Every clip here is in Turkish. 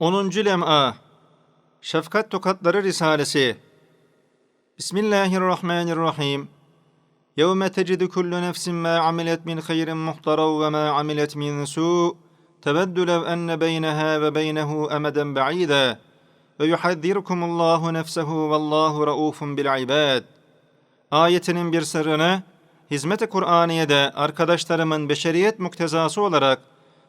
10. Lem'a. Şefkat Tokatları Risalesi. Bismillahirrahmanirrahim. Yevme tecidu kullu nefsin ma amilet min hayrin muhtarav ve ma amilet min su. Tebeddülev enne beyneha ve beynehu emeden ba'ida. Ve yuhaddirkumullahu nefsehu vallahu raufun bil ibad. Ayetinin bir sırrını Hizmet-i Kur'aniye'de arkadaşlarımın beşeriyet muktezası olarak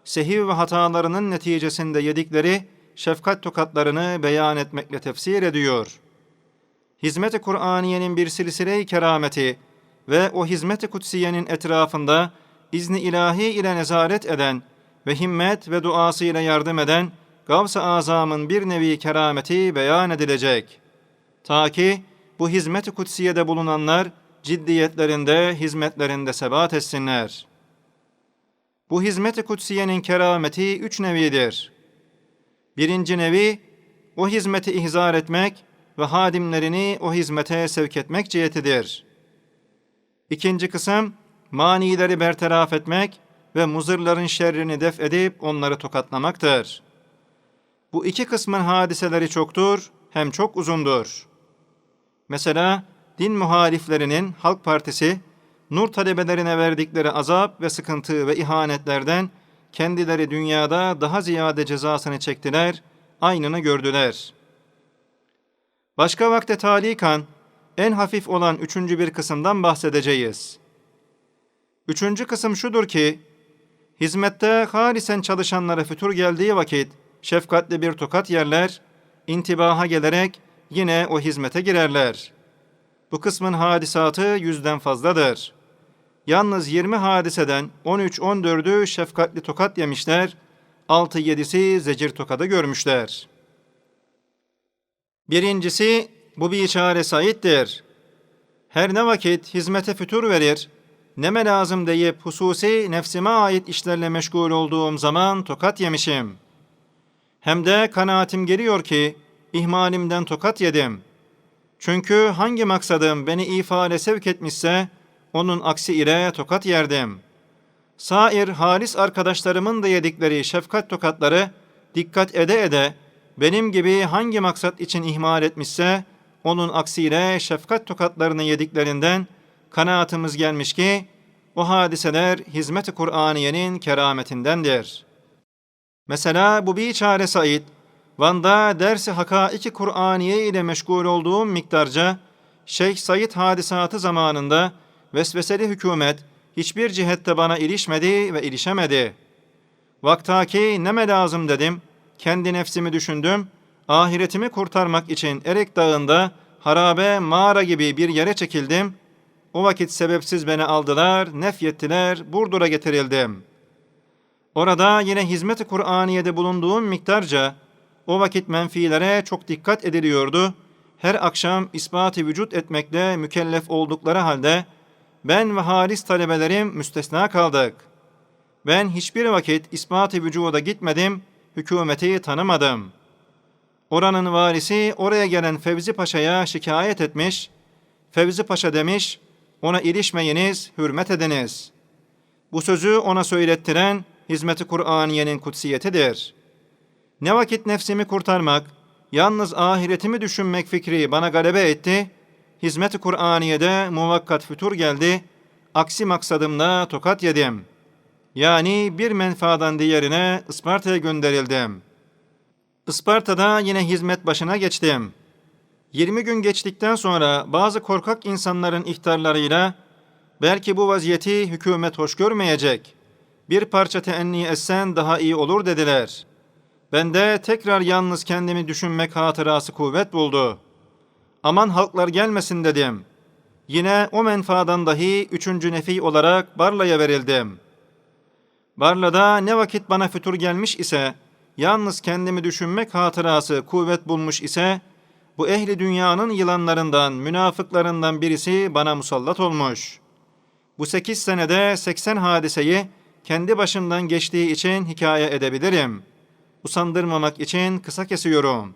sehiv ve hatalarının neticesinde yedikleri şefkat tokatlarını beyan etmekle tefsir ediyor. Hizmet-i Kur'aniyenin bir silsile-i kerameti ve o hizmet-i kutsiyenin etrafında izni ilahi ile nezaret eden ve himmet ve duası ile yardım eden Gavs-ı Azam'ın bir nevi kerameti beyan edilecek. Ta ki bu hizmet-i kutsiyede bulunanlar ciddiyetlerinde, hizmetlerinde sebat etsinler. Bu hizmet-i kutsiyenin kerameti üç nevidir. Birinci nevi, o hizmeti ihzar etmek ve hadimlerini o hizmete sevk etmek cihetidir. İkinci kısım, manileri bertaraf etmek ve muzırların şerrini def edip onları tokatlamaktır. Bu iki kısmın hadiseleri çoktur, hem çok uzundur. Mesela din muhaliflerinin Halk Partisi, nur talebelerine verdikleri azap ve sıkıntı ve ihanetlerden kendileri dünyada daha ziyade cezasını çektiler, aynını gördüler. Başka vakte talikan, en hafif olan üçüncü bir kısımdan bahsedeceğiz. Üçüncü kısım şudur ki, hizmette halisen çalışanlara fütur geldiği vakit, şefkatli bir tokat yerler, intibaha gelerek yine o hizmete girerler. Bu kısmın hadisatı yüzden fazladır. Yalnız 20 hadiseden 13-14'ü şefkatli tokat yemişler, 6-7'si zecir tokadı görmüşler. Birincisi, bu bir çare Said'dir. Her ne vakit hizmete fütur verir, neme lazım deyip hususi nefsime ait işlerle meşgul olduğum zaman tokat yemişim. Hem de kanaatim geliyor ki, ihmalimden tokat yedim. Çünkü hangi maksadım beni ifade sevk etmişse, onun aksi ile tokat yerdim. Sair halis arkadaşlarımın da yedikleri şefkat tokatları dikkat ede ede benim gibi hangi maksat için ihmal etmişse onun aksiyle şefkat tokatlarını yediklerinden kanaatımız gelmiş ki o hadiseler hizmet-i Kur'aniyenin kerametindendir. Mesela bu bir çare Said, Van'da dersi hakaiki Kur'aniye ile meşgul olduğum miktarca Şeyh Said hadisatı zamanında vesveseli hükümet hiçbir cihette bana ilişmedi ve ilişemedi. Vaktaki neme lazım dedim, kendi nefsimi düşündüm, ahiretimi kurtarmak için Erek Dağı'nda harabe mağara gibi bir yere çekildim. O vakit sebepsiz beni aldılar, nefyettiler, Burdur'a getirildim. Orada yine hizmet-i Kur'aniye'de bulunduğum miktarca o vakit menfilere çok dikkat ediliyordu. Her akşam ispatı vücut etmekle mükellef oldukları halde ben ve halis talebelerim müstesna kaldık. Ben hiçbir vakit ispat-ı vücuda gitmedim, hükümeti tanımadım. Oranın varisi oraya gelen Fevzi Paşa'ya şikayet etmiş. Fevzi Paşa demiş, ona ilişmeyiniz, hürmet ediniz. Bu sözü ona söylettiren hizmeti Kur'aniyenin kutsiyetidir. Ne vakit nefsimi kurtarmak, yalnız ahiretimi düşünmek fikri bana galebe etti, hizmet-i Kur'aniye'de muvakkat fütur geldi, aksi maksadımla tokat yedim. Yani bir menfaadan diğerine Isparta'ya gönderildim. Isparta'da yine hizmet başına geçtim. 20 gün geçtikten sonra bazı korkak insanların ihtarlarıyla belki bu vaziyeti hükümet hoş görmeyecek. Bir parça teenni etsen daha iyi olur dediler. Ben de tekrar yalnız kendimi düşünmek hatırası kuvvet buldu.'' Aman halklar gelmesin dedim. Yine o menfaadan dahi üçüncü nefi olarak Barla'ya verildim. Barla'da ne vakit bana fütur gelmiş ise, yalnız kendimi düşünmek hatırası kuvvet bulmuş ise, bu ehli dünyanın yılanlarından, münafıklarından birisi bana musallat olmuş. Bu sekiz senede seksen hadiseyi kendi başımdan geçtiği için hikaye edebilirim. Usandırmamak için kısa kesiyorum.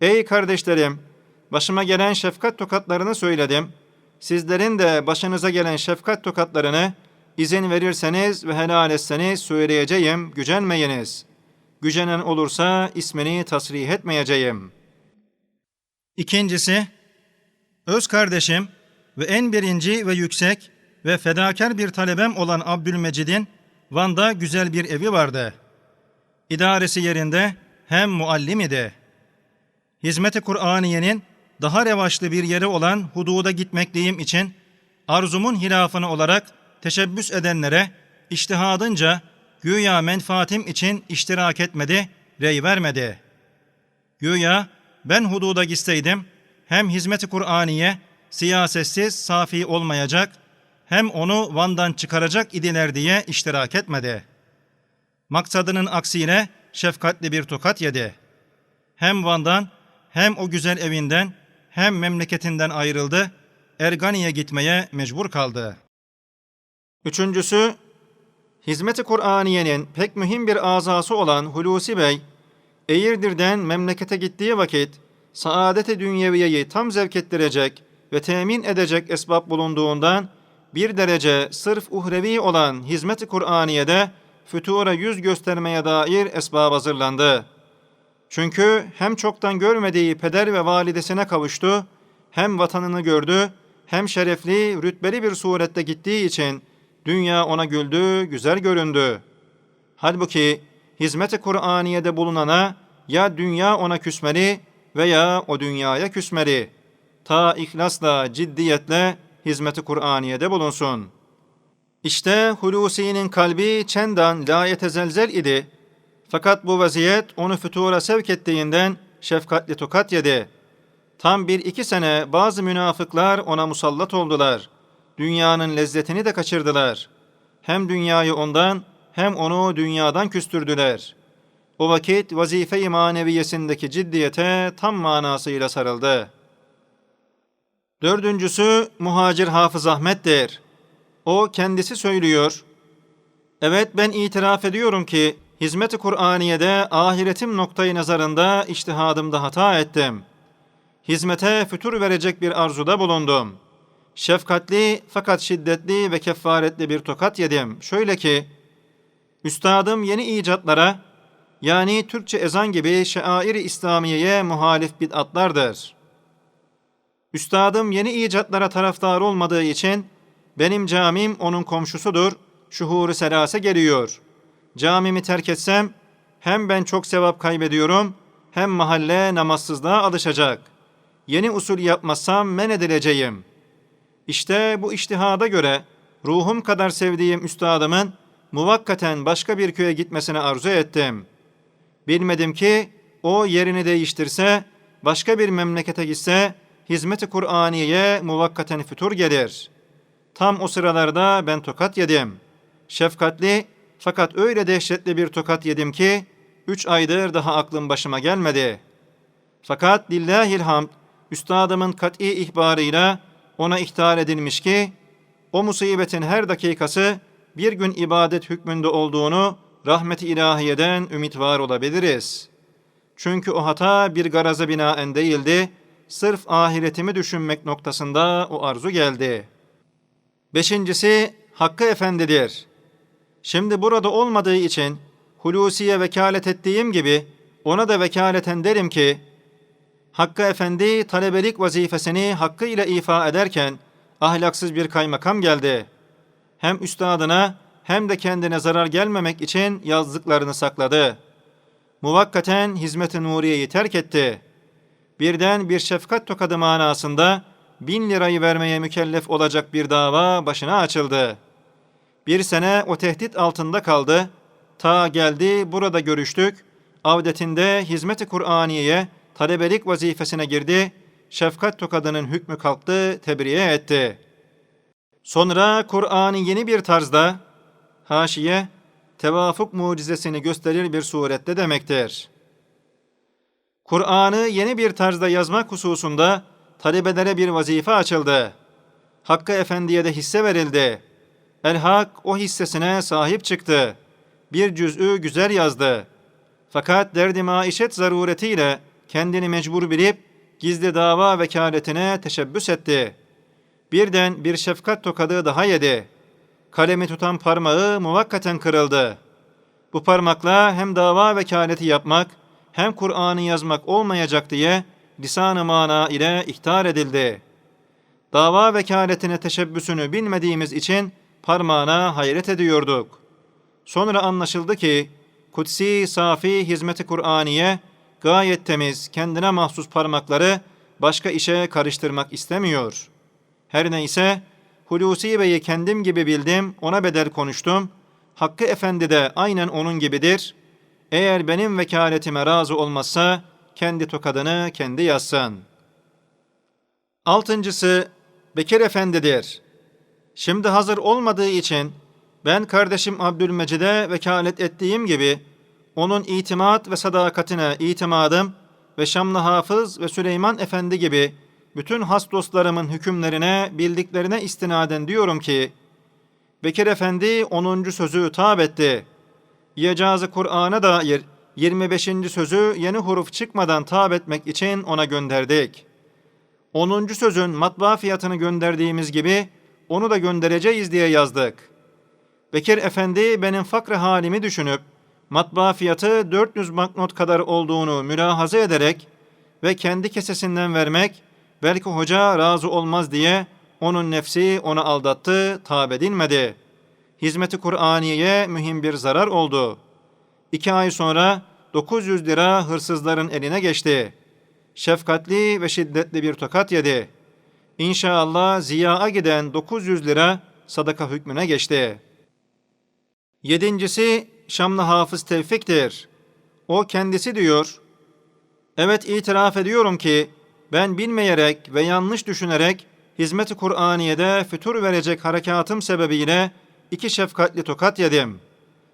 Ey kardeşlerim! Başıma gelen şefkat tokatlarını söyledim. Sizlerin de başınıza gelen şefkat tokatlarını izin verirseniz ve helal etseniz söyleyeceğim, gücenmeyiniz. gücenen olursa ismini tasrih etmeyeceğim. İkincisi, öz kardeşim ve en birinci ve yüksek ve fedakar bir talebem olan Abdülmecid'in Van'da güzel bir evi vardı. İdaresi yerinde hem muallim idi. Hizmet-i Kur'aniyenin daha revaçlı bir yeri olan hududa gitmekliyim için arzumun hilafını olarak teşebbüs edenlere iştihadınca güya menfaatim için iştirak etmedi, rey vermedi. Güya ben hududa gitseydim hem hizmet-i Kur'aniye siyasetsiz safi olmayacak hem onu Van'dan çıkaracak idiler diye iştirak etmedi. Maksadının aksine şefkatli bir tokat yedi. Hem Van'dan hem o güzel evinden hem memleketinden ayrıldı, Ergani'ye gitmeye mecbur kaldı. Üçüncüsü, Hizmet-i Kur'aniyenin pek mühim bir azası olan Hulusi Bey, Eğirdir'den memlekete gittiği vakit, saadet-i dünyeviyeyi tam zevk ettirecek ve temin edecek esbab bulunduğundan, bir derece sırf uhrevi olan hizmet-i Kur'aniye'de fütura yüz göstermeye dair esbab hazırlandı. Çünkü hem çoktan görmediği peder ve validesine kavuştu, hem vatanını gördü, hem şerefli, rütbeli bir surette gittiği için dünya ona güldü, güzel göründü. Halbuki hizmet-i Kur'aniye'de bulunana ya dünya ona küsmeli veya o dünyaya küsmeli. Ta ihlasla, ciddiyetle hizmet-i Kur'aniye'de bulunsun. İşte Hulusi'nin kalbi çendan la yetezelzel idi. Fakat bu vaziyet onu fütura sevk ettiğinden şefkatli tokat yedi. Tam bir iki sene bazı münafıklar ona musallat oldular. Dünyanın lezzetini de kaçırdılar. Hem dünyayı ondan hem onu dünyadan küstürdüler. O vakit vazife-i maneviyesindeki ciddiyete tam manasıyla sarıldı. Dördüncüsü muhacir Hafız Ahmet'tir. O kendisi söylüyor. Evet ben itiraf ediyorum ki hizmet-i Kur'aniye'de ahiretim noktayı nazarında iştihadımda hata ettim. Hizmete fütur verecek bir arzuda bulundum. Şefkatli fakat şiddetli ve kefaretli bir tokat yedim. Şöyle ki, Üstadım yeni icatlara, yani Türkçe ezan gibi şair-i İslamiye'ye muhalif bid'atlardır. Üstadım yeni icatlara taraftar olmadığı için, benim camim onun komşusudur, şuhuru selase geliyor. Camimi terk etsem, hem ben çok sevap kaybediyorum, hem mahalle namazsızlığa alışacak. Yeni usul yapmazsam men edileceğim. İşte bu iştihada göre ruhum kadar sevdiğim üstadımın muvakkaten başka bir köye gitmesini arzu ettim. Bilmedim ki o yerini değiştirse, başka bir memlekete gitse, hizmet-i Kur'aniye muvakkaten fütur gelir. Tam o sıralarda ben tokat yedim. Şefkatli fakat öyle dehşetli bir tokat yedim ki, üç aydır daha aklım başıma gelmedi. Fakat lillahil hamd, üstadımın kat'i ihbarıyla ona ihtar edilmiş ki, o musibetin her dakikası bir gün ibadet hükmünde olduğunu rahmet-i ilahiyeden ümit var olabiliriz. Çünkü o hata bir garaza binaen değildi, sırf ahiretimi düşünmek noktasında o arzu geldi. Beşincisi Hakkı Efendidir. Şimdi burada olmadığı için Hulusi'ye vekalet ettiğim gibi ona da vekaleten derim ki, Hakkı Efendi talebelik vazifesini hakkıyla ifa ederken ahlaksız bir kaymakam geldi. Hem üstadına hem de kendine zarar gelmemek için yazdıklarını sakladı. Muvakkaten hizmet-i nuriyeyi terk etti. Birden bir şefkat tokadı manasında bin lirayı vermeye mükellef olacak bir dava başına açıldı. Bir sene o tehdit altında kaldı. Ta geldi burada görüştük. Avdetinde hizmet-i Kur'aniye'ye talebelik vazifesine girdi. Şefkat tokadının hükmü kalktı, tebriye etti. Sonra Kur'an'ı yeni bir tarzda haşiye tevafuk mucizesini gösterir bir surette demektir. Kur'an'ı yeni bir tarzda yazmak hususunda talebelere bir vazife açıldı. Hakkı Efendi'ye de hisse verildi. El-Hak o hissesine sahip çıktı. Bir cüz'ü güzel yazdı. Fakat derdi maişet zaruretiyle kendini mecbur bilip gizli dava vekaletine teşebbüs etti. Birden bir şefkat tokadı daha yedi. Kalemi tutan parmağı muvakkaten kırıldı. Bu parmakla hem dava vekaleti yapmak hem Kur'an'ı yazmak olmayacak diye lisan-ı mana ile ihtar edildi. Dava vekaletine teşebbüsünü bilmediğimiz için parmağına hayret ediyorduk. Sonra anlaşıldı ki kutsi, safi hizmeti Kur'aniye gayet temiz, kendine mahsus parmakları başka işe karıştırmak istemiyor. Her neyse Hulusi Bey'i kendim gibi bildim, ona bedel konuştum. Hakkı Efendi de aynen onun gibidir. Eğer benim vekaletime razı olmazsa kendi tokadını kendi yazsın. Altıncısı Bekir Efendi'dir. Şimdi hazır olmadığı için ben kardeşim Abdülmecid'e vekalet ettiğim gibi onun itimat ve sadakatine itimadım ve Şamlı Hafız ve Süleyman Efendi gibi bütün has dostlarımın hükümlerine, bildiklerine istinaden diyorum ki, Bekir Efendi 10. sözü tab etti. İcazı Kur'an'a dair 25. sözü yeni huruf çıkmadan tab etmek için ona gönderdik. 10. sözün matbaa fiyatını gönderdiğimiz gibi onu da göndereceğiz diye yazdık. Bekir Efendi benim fakr halimi düşünüp matbaa fiyatı 400 banknot kadar olduğunu mülahaza ederek ve kendi kesesinden vermek belki hoca razı olmaz diye onun nefsi onu aldattı, tab edilmedi. Hizmeti Kur'aniye'ye mühim bir zarar oldu. İki ay sonra 900 lira hırsızların eline geçti. Şefkatli ve şiddetli bir tokat yedi. İnşallah ziya'a giden 900 lira sadaka hükmüne geçti. Yedincisi Şamlı Hafız Tevfik'tir. O kendisi diyor, Evet itiraf ediyorum ki ben bilmeyerek ve yanlış düşünerek hizmet-i Kur'aniye'de fütur verecek harekatım sebebiyle iki şefkatli tokat yedim.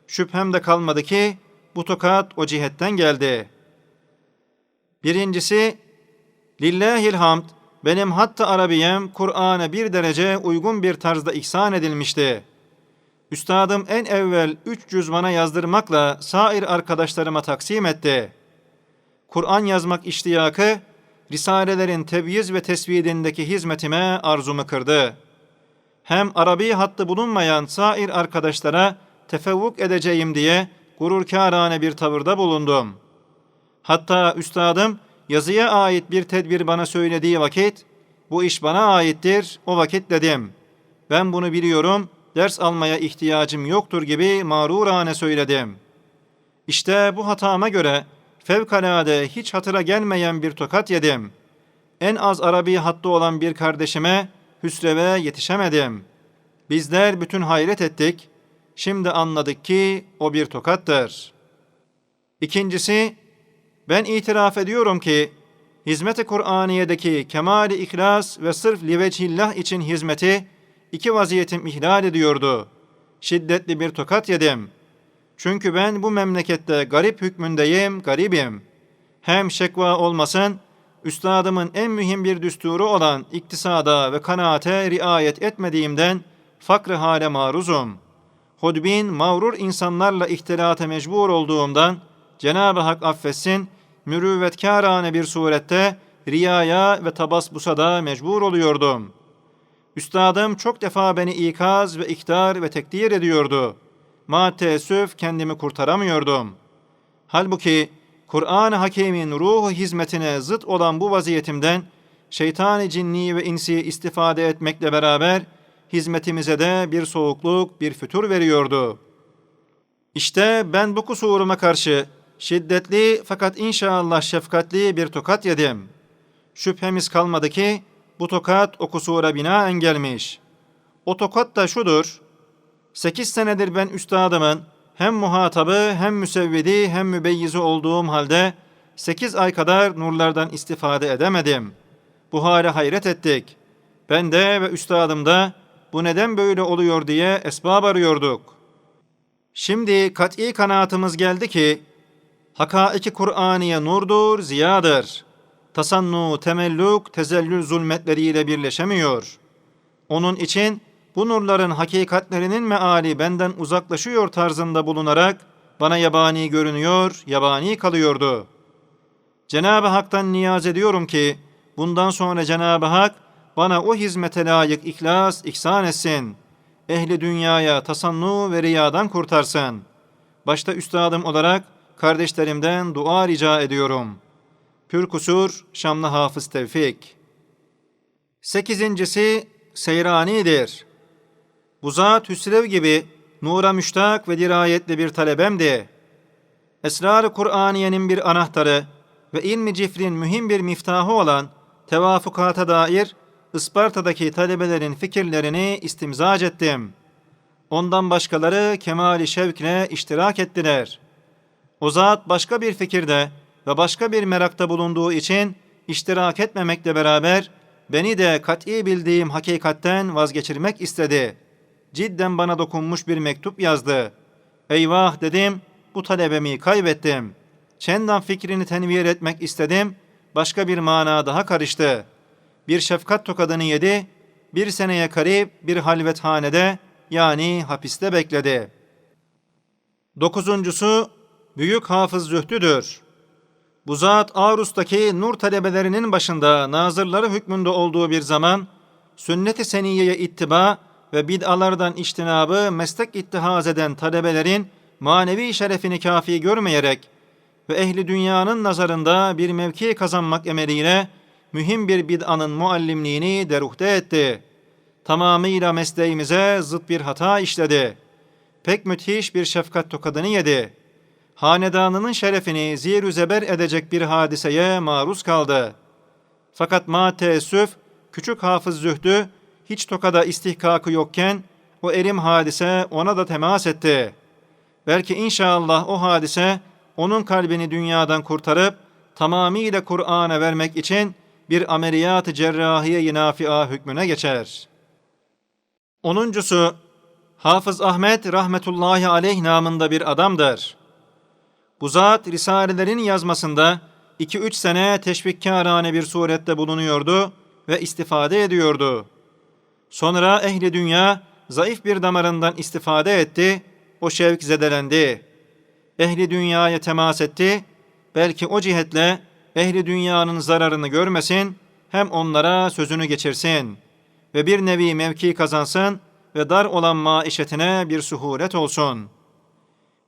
Şüphem de kalmadı ki bu tokat o cihetten geldi. Birincisi, Lillahil hamd, benim hatta Arabiyem Kur'an'a bir derece uygun bir tarzda ihsan edilmişti. Üstadım en evvel üç cüzvana yazdırmakla sair arkadaşlarıma taksim etti. Kur'an yazmak iştiyakı, Risalelerin tebyiz ve tesvidindeki hizmetime arzumu kırdı. Hem Arabi hattı bulunmayan sair arkadaşlara tefevvuk edeceğim diye gururkârane bir tavırda bulundum. Hatta üstadım yazıya ait bir tedbir bana söylediği vakit, bu iş bana aittir, o vakit dedim. Ben bunu biliyorum, ders almaya ihtiyacım yoktur gibi mağrurane söyledim. İşte bu hatama göre fevkalade hiç hatıra gelmeyen bir tokat yedim. En az Arabi hattı olan bir kardeşime hüsreve yetişemedim. Bizler bütün hayret ettik. Şimdi anladık ki o bir tokattır. İkincisi, ben itiraf ediyorum ki hizmet-i Kur'aniye'deki kemali ihlas ve sırf liveçhillah için hizmeti iki vaziyetim ihlal ediyordu. Şiddetli bir tokat yedim. Çünkü ben bu memlekette garip hükmündeyim, garibim. Hem şekva olmasın, üstadımın en mühim bir düsturu olan iktisada ve kanaate riayet etmediğimden fakr hale maruzum. Hudbin, mağrur insanlarla ihtilata mecbur olduğumdan Cenab-ı Hak affetsin, mürüvvetkârane bir surette riyaya ve tabasbusa da mecbur oluyordum. Üstadım çok defa beni ikaz ve iktar ve tekdir ediyordu. Ma teessüf kendimi kurtaramıyordum. Halbuki Kur'an-ı Hakîm'in ruhu hizmetine zıt olan bu vaziyetimden şeytani cinni ve insi istifade etmekle beraber hizmetimize de bir soğukluk, bir fütur veriyordu. İşte ben bu kusuruma karşı şiddetli fakat inşallah şefkatli bir tokat yedim. Şüphemiz kalmadı ki bu tokat o kusura binaen gelmiş. O tokat da şudur. Sekiz senedir ben üstadımın hem muhatabı hem müsevvidi hem mübeyyizi olduğum halde sekiz ay kadar nurlardan istifade edemedim. Bu hale hayret ettik. Ben de ve üstadım da bu neden böyle oluyor diye esbab arıyorduk. Şimdi kat'i kanaatımız geldi ki hakaiki Kur'aniye nurdur, ziyadır. Tasannu, temelluk, tezellül zulmetleriyle birleşemiyor. Onun için bu nurların hakikatlerinin meali benden uzaklaşıyor tarzında bulunarak bana yabani görünüyor, yabani kalıyordu. Cenab-ı Hak'tan niyaz ediyorum ki bundan sonra Cenab-ı Hak bana o hizmete layık ihlas ihsan etsin. Ehli dünyaya tasannu ve riyadan kurtarsın. başta üstadım olarak kardeşlerimden dua rica ediyorum. Pür kusur Şamlı Hafız Tevfik. Sekizincisi Seyrani'dir. Bu zat Hüsrev gibi nura müştak ve dirayetli bir talebemdi. Esrar-ı Kur'aniyenin bir anahtarı ve ilmi cifrin mühim bir miftahı olan tevafukata dair Isparta'daki talebelerin fikirlerini istimzac ettim. Ondan başkaları kemali şevkle iştirak ettiler. O zat başka bir fikirde ve başka bir merakta bulunduğu için iştirak etmemekle beraber beni de kat'i bildiğim hakikatten vazgeçirmek istedi. Cidden bana dokunmuş bir mektup yazdı. Eyvah dedim, bu talebemi kaybettim. Çendan fikrini tenvir etmek istedim, başka bir mana daha karıştı. Bir şefkat tokadını yedi, bir seneye karip bir halvethanede yani hapiste bekledi. Dokuzuncusu, Büyük Hafız Zühdü'dür. Bu zat Arus'taki nur talebelerinin başında nazırları hükmünde olduğu bir zaman, sünnet-i seniyeye ittiba ve bid'alardan iştinabı meslek ittihaz eden talebelerin manevi şerefini kafi görmeyerek ve ehli dünyanın nazarında bir mevki kazanmak emeliyle mühim bir bid'anın muallimliğini deruhte etti. Tamamıyla mesleğimize zıt bir hata işledi. Pek müthiş bir şefkat tokadını yedi. Hanedanının şerefini zir zeber edecek bir hadiseye maruz kaldı. Fakat ma teessüf, küçük hafız zühdü, hiç tokada istihkakı yokken, o erim hadise ona da temas etti. Belki inşallah o hadise, onun kalbini dünyadan kurtarıp, tamamıyla Kur'an'a vermek için bir ameliyat-ı cerrahiye-i nafia hükmüne geçer. Onuncusu, Hafız Ahmet rahmetullahi aleyh namında bir adamdır. Bu zat risalelerin yazmasında 2-3 sene teşvikkârane bir surette bulunuyordu ve istifade ediyordu. Sonra ehli dünya zayıf bir damarından istifade etti, o şevk zedelendi. Ehli dünyaya temas etti, belki o cihetle ehli dünyanın zararını görmesin, hem onlara sözünü geçirsin ve bir nevi mevki kazansın ve dar olan maişetine bir suhuret olsun.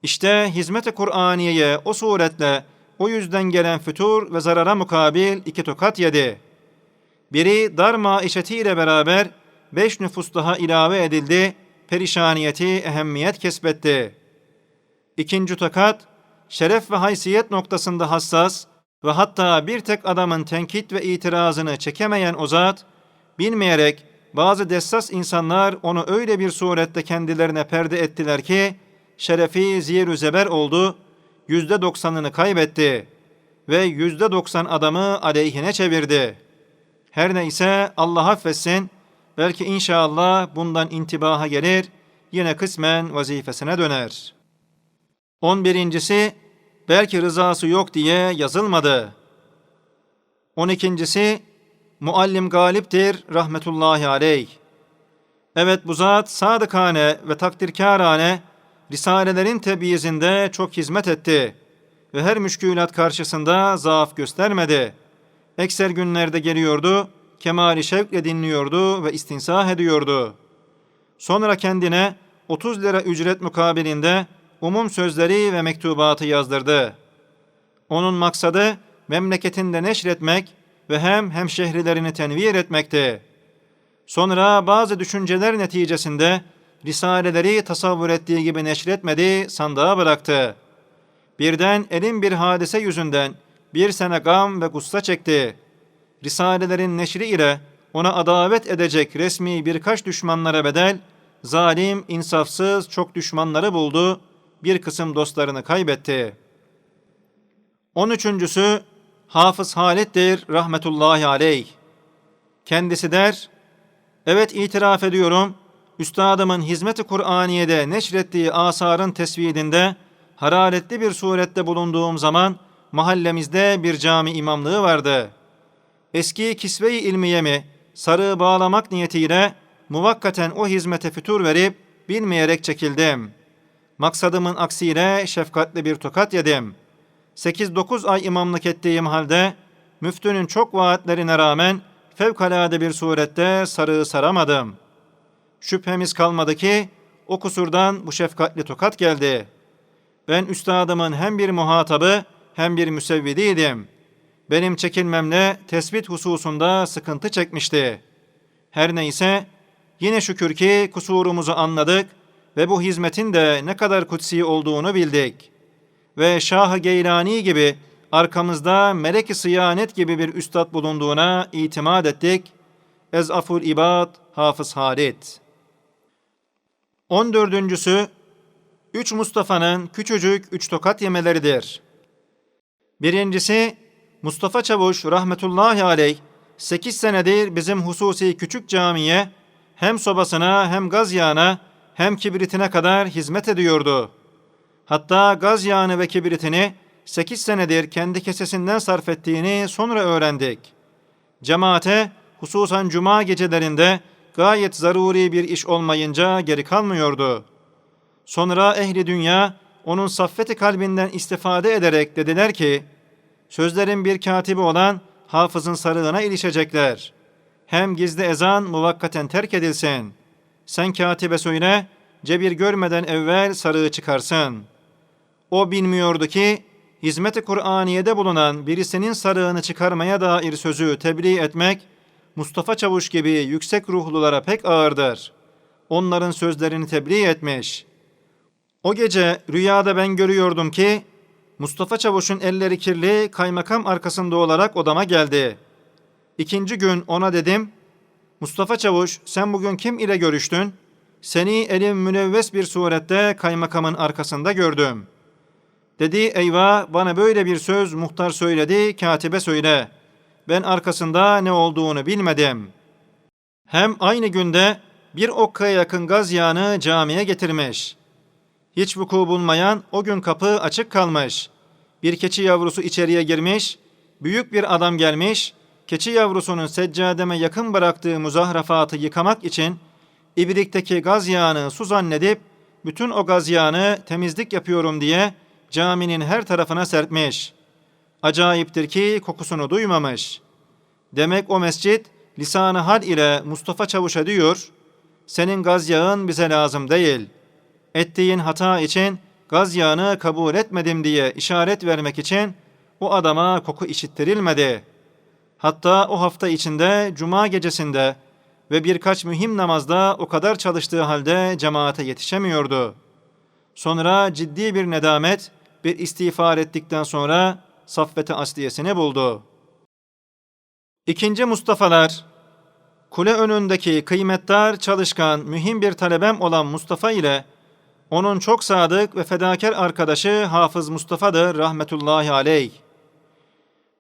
İşte hizmet-i Kur'aniye'ye o suretle o yüzden gelen fütur ve zarara mukabil iki tokat yedi. Biri dar maişetiyle beraber beş nüfus daha ilave edildi, perişaniyeti ehemmiyet kesbetti. İkinci tokat, şeref ve haysiyet noktasında hassas ve hatta bir tek adamın tenkit ve itirazını çekemeyen o zat, bilmeyerek bazı dessas insanlar onu öyle bir surette kendilerine perde ettiler ki, şerefi ziyerü zeber oldu, yüzde doksanını kaybetti ve yüzde doksan adamı aleyhine çevirdi. Her neyse Allah affetsin, belki inşallah bundan intibaha gelir, yine kısmen vazifesine döner. On birincisi, belki rızası yok diye yazılmadı. On ikincisi, muallim galiptir rahmetullahi aleyh. Evet bu zat sadıkane ve takdirkârane risalelerin tebyizinde çok hizmet etti ve her müşkülat karşısında zaaf göstermedi. Ekser günlerde geliyordu, kemali şevkle dinliyordu ve istinsah ediyordu. Sonra kendine 30 lira ücret mukabilinde umum sözleri ve mektubatı yazdırdı. Onun maksadı memleketinde neşretmek ve hem hemşehrilerini tenvir etmekti. Sonra bazı düşünceler neticesinde risaleleri tasavvur ettiği gibi neşretmedi, sandığa bıraktı. Birden elin bir hadise yüzünden bir sene gam ve gussa çekti. Risalelerin neşri ile ona adavet edecek resmi birkaç düşmanlara bedel, zalim, insafsız çok düşmanları buldu, bir kısım dostlarını kaybetti. On üçüncüsü Hafız Halit'tir rahmetullahi aleyh. Kendisi der, evet itiraf ediyorum, üstadımın hizmet-i Kur'aniye'de neşrettiği asarın tesvidinde hararetli bir surette bulunduğum zaman mahallemizde bir cami imamlığı vardı. Eski kisve-i ilmiyemi sarığı bağlamak niyetiyle muvakkaten o hizmete fütur verip bilmeyerek çekildim. Maksadımın aksiyle şefkatli bir tokat yedim. 8-9 ay imamlık ettiğim halde müftünün çok vaatlerine rağmen fevkalade bir surette sarığı saramadım.'' Şüphemiz kalmadı ki o kusurdan bu şefkatli tokat geldi. Ben üstadımın hem bir muhatabı hem bir müsevvidiydim. Benim çekilmemle tespit hususunda sıkıntı çekmişti. Her neyse yine şükür ki kusurumuzu anladık ve bu hizmetin de ne kadar kutsi olduğunu bildik. Ve Şah-ı Geylani gibi arkamızda melek-i sıyanet gibi bir üstad bulunduğuna itimat ettik. Ezaful İbad Hafız Halit 14. Üç Mustafa'nın küçücük üç tokat yemeleridir. Birincisi Mustafa Çavuş rahmetullahi aleyh 8 senedir bizim hususi küçük camiye hem sobasına hem gaz yağına hem kibritine kadar hizmet ediyordu. Hatta gaz yağını ve kibritini 8 senedir kendi kesesinden sarf ettiğini sonra öğrendik. Cemaate hususan cuma gecelerinde gayet zaruri bir iş olmayınca geri kalmıyordu. Sonra ehli dünya onun saffeti kalbinden istifade ederek dediler ki, sözlerin bir katibi olan hafızın sarığına ilişecekler. Hem gizli ezan muvakkaten terk edilsin. Sen katibe söyle, cebir görmeden evvel sarığı çıkarsın. O bilmiyordu ki, hizmet-i Kur'aniye'de bulunan birisinin sarığını çıkarmaya dair sözü tebliğ etmek, Mustafa Çavuş gibi yüksek ruhlulara pek ağırdır. Onların sözlerini tebliğ etmiş. O gece rüyada ben görüyordum ki, Mustafa Çavuş'un elleri kirli kaymakam arkasında olarak odama geldi. İkinci gün ona dedim, Mustafa Çavuş sen bugün kim ile görüştün? Seni elim münevves bir surette kaymakamın arkasında gördüm. Dedi eyvah bana böyle bir söz muhtar söyledi katibe söyle. Ben arkasında ne olduğunu bilmedim. Hem aynı günde bir okkaya yakın gaz yağını camiye getirmiş. Hiç vuku bulmayan o gün kapı açık kalmış. Bir keçi yavrusu içeriye girmiş, büyük bir adam gelmiş, keçi yavrusunun seccademe yakın bıraktığı muzahrafatı yıkamak için ibrikteki gaz yağını su zannedip bütün o gaz yağını temizlik yapıyorum diye caminin her tarafına serpmiş. Acayiptir ki kokusunu duymamış. Demek o mescit lisanı hal ile Mustafa Çavuş'a diyor, senin gaz yağın bize lazım değil. Ettiğin hata için gaz yağını kabul etmedim diye işaret vermek için o adama koku işittirilmedi. Hatta o hafta içinde cuma gecesinde ve birkaç mühim namazda o kadar çalıştığı halde cemaate yetişemiyordu. Sonra ciddi bir nedamet, bir istiğfar ettikten sonra saffete asliyesini buldu. İkinci Mustafa'lar, kule önündeki kıymetdar, çalışkan, mühim bir talebem olan Mustafa ile onun çok sadık ve fedakar arkadaşı Hafız Mustafa'dır rahmetullahi aleyh.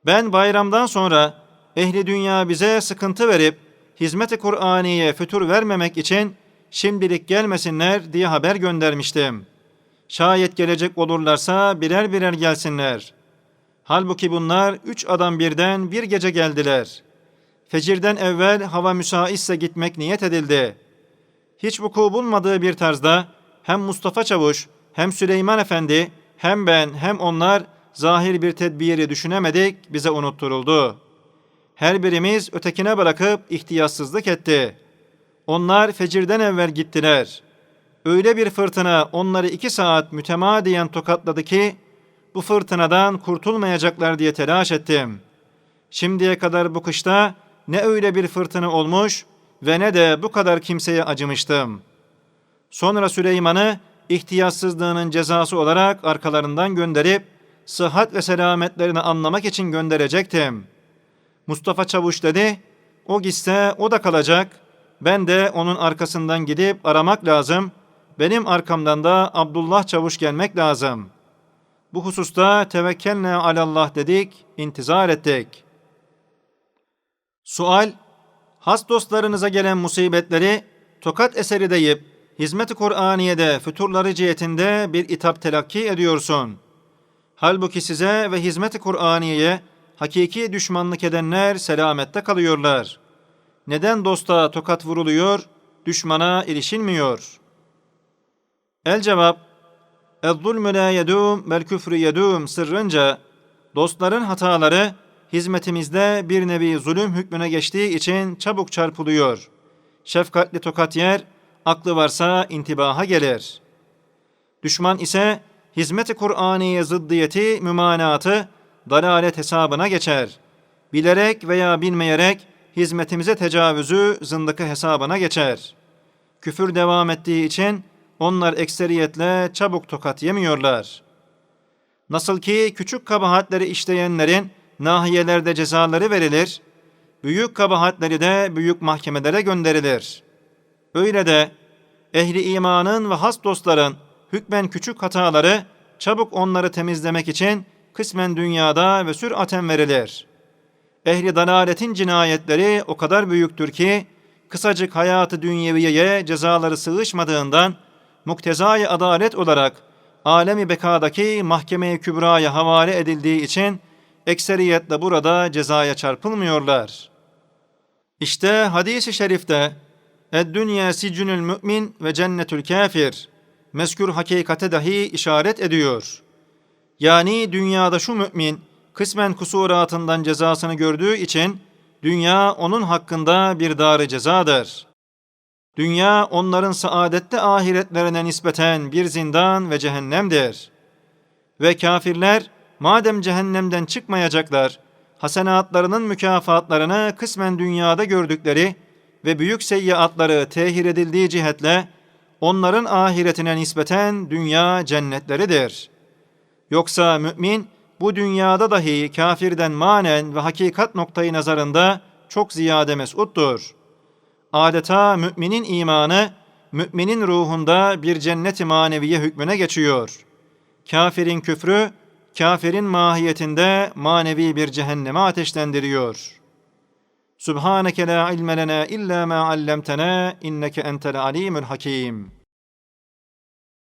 Ben bayramdan sonra ehli dünya bize sıkıntı verip hizmet-i Kur'aniye fütur vermemek için şimdilik gelmesinler diye haber göndermiştim. Şayet gelecek olurlarsa birer birer gelsinler. Halbuki bunlar üç adam birden bir gece geldiler. Fecirden evvel hava müsaitse gitmek niyet edildi. Hiç vuku bulmadığı bir tarzda hem Mustafa Çavuş hem Süleyman Efendi hem ben hem onlar zahir bir tedbiri düşünemedik bize unutturuldu. Her birimiz ötekine bırakıp ihtiyatsızlık etti. Onlar fecirden evvel gittiler. Öyle bir fırtına onları iki saat mütemadiyen tokatladı ki bu fırtınadan kurtulmayacaklar diye telaş ettim. Şimdiye kadar bu kışta ne öyle bir fırtına olmuş ve ne de bu kadar kimseye acımıştım. Sonra Süleyman'ı ihtiyatsızlığının cezası olarak arkalarından gönderip sıhhat ve selametlerini anlamak için gönderecektim. Mustafa Çavuş dedi, o gitse o da kalacak. Ben de onun arkasından gidip aramak lazım. Benim arkamdan da Abdullah Çavuş gelmek lazım. Bu hususta tevekkelne alallah dedik, intizar ettik. Sual, has dostlarınıza gelen musibetleri tokat eseri deyip hizmet-i Kur'aniye'de füturları cihetinde bir itap telakki ediyorsun. Halbuki size ve hizmet-i Kur'aniye'ye hakiki düşmanlık edenler selamette kalıyorlar. Neden dosta tokat vuruluyor, düşmana ilişilmiyor? El cevap, اَذْظُلْمُ لَا يَدُومْ bel küfrü yedum sırrınca dostların hataları hizmetimizde bir nevi zulüm hükmüne geçtiği için çabuk çarpılıyor. Şefkatli tokat yer, aklı varsa intibaha gelir. Düşman ise hizmet-i Kur'aniye zıddiyeti, mümanatı, dalalet hesabına geçer. Bilerek veya bilmeyerek hizmetimize tecavüzü zındıkı hesabına geçer. Küfür devam ettiği için onlar ekseriyetle çabuk tokat yemiyorlar. Nasıl ki küçük kabahatleri işleyenlerin nahiyelerde cezaları verilir, büyük kabahatleri de büyük mahkemelere gönderilir. Öyle de ehli imanın ve has dostların hükmen küçük hataları çabuk onları temizlemek için kısmen dünyada ve süraten verilir. Ehli dalaletin cinayetleri o kadar büyüktür ki kısacık hayatı dünyeviyeye cezaları sığışmadığından muktezai adalet olarak alemi bekadaki mahkeme-i kübraya havale edildiği için ekseriyetle burada cezaya çarpılmıyorlar. İşte hadis-i şerifte Ed-dünya sicünül mümin ve cennetül kafir mezkür hakikate dahi işaret ediyor. Yani dünyada şu mümin kısmen kusuratından cezasını gördüğü için dünya onun hakkında bir dar cezadır. Dünya onların saadette ahiretlerine nispeten bir zindan ve cehennemdir. Ve kafirler madem cehennemden çıkmayacaklar, hasenatlarının mükafatlarını kısmen dünyada gördükleri ve büyük seyyiatları tehir edildiği cihetle onların ahiretine nispeten dünya cennetleridir. Yoksa mümin bu dünyada dahi kafirden manen ve hakikat noktayı nazarında çok ziyade mesuttur. Adeta müminin imanı, müminin ruhunda bir cennet-i maneviye hükmüne geçiyor. Kafirin küfrü, kafirin mahiyetinde manevi bir cehenneme ateşlendiriyor. Subhaneke la ilme lena illa ma allamtena inneke entel alimul hakim.